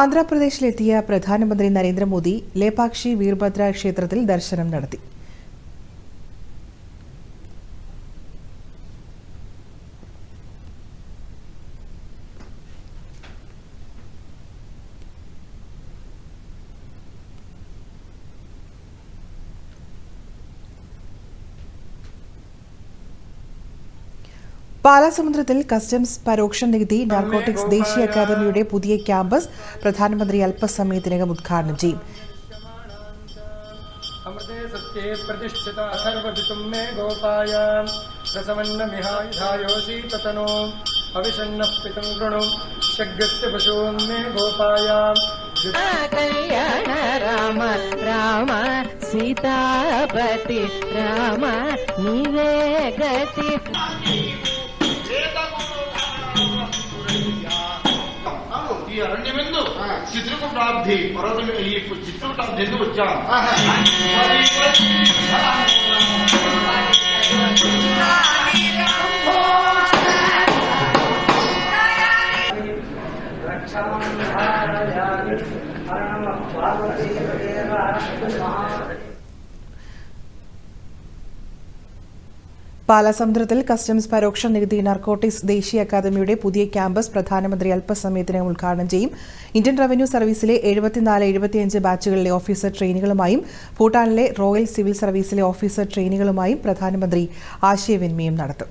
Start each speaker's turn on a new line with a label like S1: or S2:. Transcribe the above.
S1: ആന്ധ്രാപ്രദേശിലെത്തിയ പ്രധാനമന്ത്രി നരേന്ദ്രമോദി ലേപാക്ഷി വീർഭദ്ര ക്ഷേത്രത്തിൽ ദർശനം നടത്തി. പാലാസമുദ്രത്തിൽ കസ്റ്റംസ് പരോക്ഷ നികുതി നാർക്കോട്ടിക്സ് ദേശീയ അക്കാദമിയുടെ പുതിയ ക്യാമ്പസ് പ്രധാനമന്ത്രി അല്പസമയത്തിനകം ഉദ്ഘാടനം ചെയ്യും.
S2: അമൃതേ
S3: സത്യേ പ്രതിഷ്ഠിത മേ രാമ രാമ സീതാപതി രാമ
S4: നീ ഗതി అరణ్యమెందు చిత్రకూటాబ్ధి పర్వతం ఈ చిత్రకూటాబ్ధి ఎందుకు వచ్చాం
S1: പാലാസമുദ്രത്തിൽ കസ്റ്റംസ് പരോക്ഷ നികുതി നർക്കോട്ടിക്സ് ദേശീയ അക്കാദമിയുടെ പുതിയ ക്യാമ്പസ് പ്രധാനമന്ത്രി അല്പസമയത്തിനകം ഉദ്ഘാടനം ചെയ്യും. ഇന്ത്യൻ റവന്യൂ സർവീസിലെ എഴുപത്തിനാല് എഴുപത്തിയഞ്ച് ബാച്ചുകളിലെ ഓഫീസർ ട്രെയിനികളുമായും ഭൂട്ടാനിലെ റോയൽ സിവിൽ സർവീസിലെ ഓഫീസർ ട്രെയിനികളുമായും പ്രധാനമന്ത്രി ആശയവിനിമയം നടത്തും.